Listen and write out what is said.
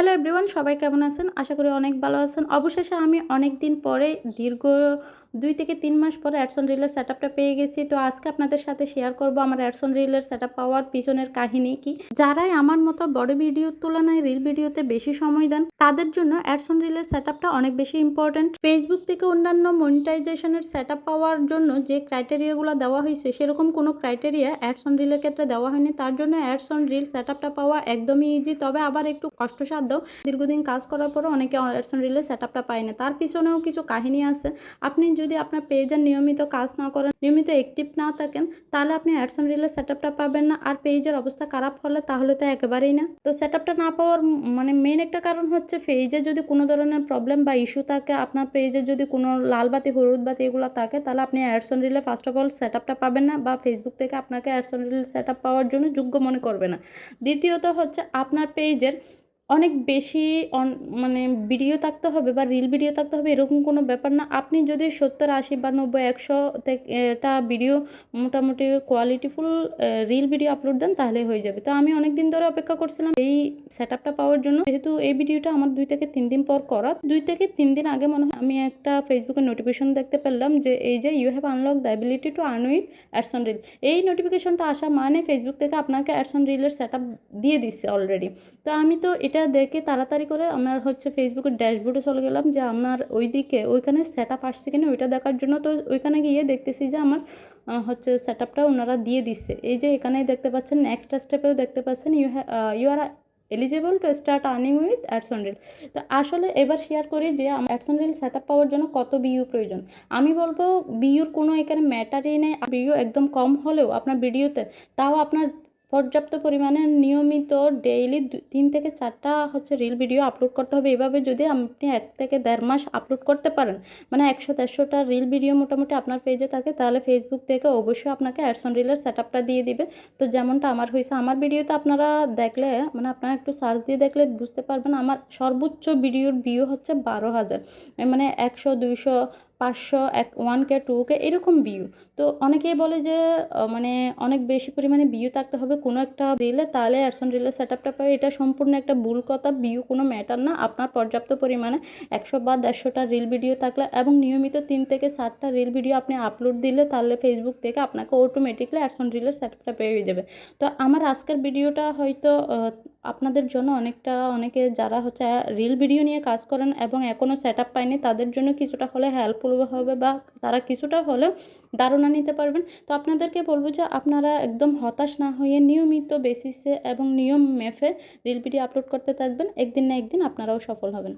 Hello everyone সবাই কেমন আছেন? আশা করি অনেক ভালো আছেন। অবশেষে আমি অনেক দিন পরে, দীর্ঘ দুই থেকে তিন মাস পরে অ্যাডসন রিলের সেট পেয়ে গেছি। তো আজকে আপনাদের সাথে শেয়ার করব আমার অ্যাডসন রিলের সেট পাওয়ার পিছনের কাহিনী কি? যারাই আমার মতো বড় ভিডিওর তুলনায় রিল ভিডিওতে বেশি সময় দেন, তাদের জন্য অ্যাডসন রিলের সেট অনেক বেশি ইম্পর্ট্যান্ট ফেসবুক থেকে অন্যান্য মনিটাইজেশনের সেট পাওয়ার জন্য যে ক্রাইটেরিয়াগুলো দেওয়া হয়েছে, সেরকম কোনো ক্রাইটেরিয়া অ্যাডসন রিলের ক্ষেত্রে দেওয়া হয়নি। তার জন্য অ্যাডসন রিল সেট পাওয়া একদমই ইজি তবে আবার একটু কষ্টসাধ্য দীর্ঘদিন কাজ করার পরও অনেকে অ্যাডসন রিলে সেট আপটা পায় না। তার পিছনেও কিছু কাহিনী আছে। আপনি যদি আপনার পেজের নিয়মিত কাজ না করেন, নিয়মিত অ্যাক্টিভ না থাকেন, তাহলে আপনি অ্যাডসন রিলে সেট আপটা পাবেন না। আর পেজের অবস্থা খারাপ হলে তাহলে তো একেবারেই না। তো সেট আপটা না পাওয়ার মানে মেন একটা কারণ হচ্ছে পেজে যদি কোনো ধরনের প্রবলেম বা ইস্যু থাকে, আপনার পেজে যদি কোনো লাল বাতি, হলুদ বাতি এগুলো থাকে, তাহলে আপনি অ্যাডসন রিলে ফার্স্ট অফ অল সেট আপটা পাবেন না বা ফেসবুক থেকে আপনাকে ads on reel set up পাওয়ার জন্য যোগ্য মনে করবে না। দ্বিতীয়ত হচ্ছে আপনার পেজের অনেক বেশি মানে ভিডিও থাকতে হবে বা রিল ভিডিও থাকতে হবে, এরকম কোনো ব্যাপার না। আপনি যদি সত্তর, আশি বা নব্বই, একশো এটা ভিডিও মোটামুটি কোয়ালিটিফুল রিল ভিডিও আপলোড দেন তাহলে হয়ে যাবে। তো আমি অনেক দিন ধরে অপেক্ষা করছিলাম এই সেট পাওয়ার জন্য। যেহেতু এই ভিডিওটা আমার দুই থেকে তিন দিন পর করা, দুই থেকে তিন দিন আগে মনে হয় আমি একটা ফেসবুকে নোটিফিকেশন দেখতে পেলাম যে, এই যে you have unlock the ability to earn with ads on reel এই নোটিফিকেশনটা আসা মানে ফেসবুক থেকে আপনাকে অ্যাডসন রিলের সেট দিয়ে দিচ্ছে অলরেডি তো আমি তো এটা দেখে তাড়াতাড়ি করে আমার হচ্ছে ফেসবুকের ড্যাশবোর্ডে চলে গেলাম যে আমার ওইদিকে ওইখানে সেট আপ আসছে কিনা ওইটা দেখার জন্য তো ওইখানে গিয়ে দেখতেছি যে আমার হচ্ছে সেট আপটা ওনারা দিয়ে দিচ্ছে এই যে এখানেই দেখতে পাচ্ছেন নেক্সট স্টেপেও দেখতে পাচ্ছেন you you are eligible to start earning with ads on reel তো আসলে এবার শেয়ার করি যে ads on reel set up পাওয়ার জন্য কত বিইউ প্রয়োজন। আমি বলব বিইউর কোনো এখানে ম্যাটারই নেই। বিইউ একদম কম হলেও আপনার ভিডিওতে তাও আপনার পর্যাপ্ত পরিমাণে নিয়মিত ডেইলি তিন থেকে চারটা হচ্ছে রিল ভিডিও আপলোড করতে হবে। এভাবে যদি আপনি এক থেকে দেড় মাস আপলোড করতে পারেন মানে একশো দেড়শোটা রিল ভিডিও মোটামুটি আপনার পেজে থাকে, তাহলে ফেসবুক থেকে অবশ্যই আপনাকে অ্যাডসন রিলের সেট আপটা দিয়ে দিবে। তো যেমনটা আমার হয়েছে, আমার ভিডিওতে আপনারা দেখলে মানে আপনারা একটু সার্চ দিয়ে দেখলে বুঝতে পারবেন, আমার সর্বোচ্চ ভিডিওর ভিউ হচ্ছে বারো হাজার। মানে একশো, দুইশো পাঁচশো এক ওয়ান কে টু কে এরকম ভিউ তো অনেকেই বলে যে মানে অনেক বেশি পরিমাণে ভিউ থাকতে হবে, কোনো একটা রিলে তাহলে অ্যাডসন রিলের সেট আপটা পাবে এটা সম্পূর্ণ একটা ভুল কথা ভিউ কোনো ম্যাটার না। আপনার পর্যাপ্ত পরিমাণে একশো বা দেড়শোটা রিল ভিডিও থাকলে এবং নিয়মিত তিন থেকে সাতটা রিল ভিডিও আপনি আপলোড দিলে তাহলে ফেসবুক থেকে আপনাকে অটোমেটিকলি অ্যাডসন রিলের সেট আপটা পেয়ে যাবে। তো আমার আজকের ভিডিওটা হয়তো আপনাদের জন্য অনেকটা, অনেকে যারা হচ্ছে রিল ভিডিও নিয়ে কাজ করেন এবং এখনও সেট আপ পায়নি, তাদের জন্য কিছুটা হলে হেল্পফুল হবে বা তারা কিছুটা হলেও ধারণা নিতে পারবেন। তো আপনাদেরকে বলব যে আপনারা একদম হতাশ না হয়ে নিয়মিত বেসিসে এবং নিয়ম মেফে রিল ভিডিও আপলোড করতে থাকবেন। একদিন না একদিন আপনারাও সফল হবেন।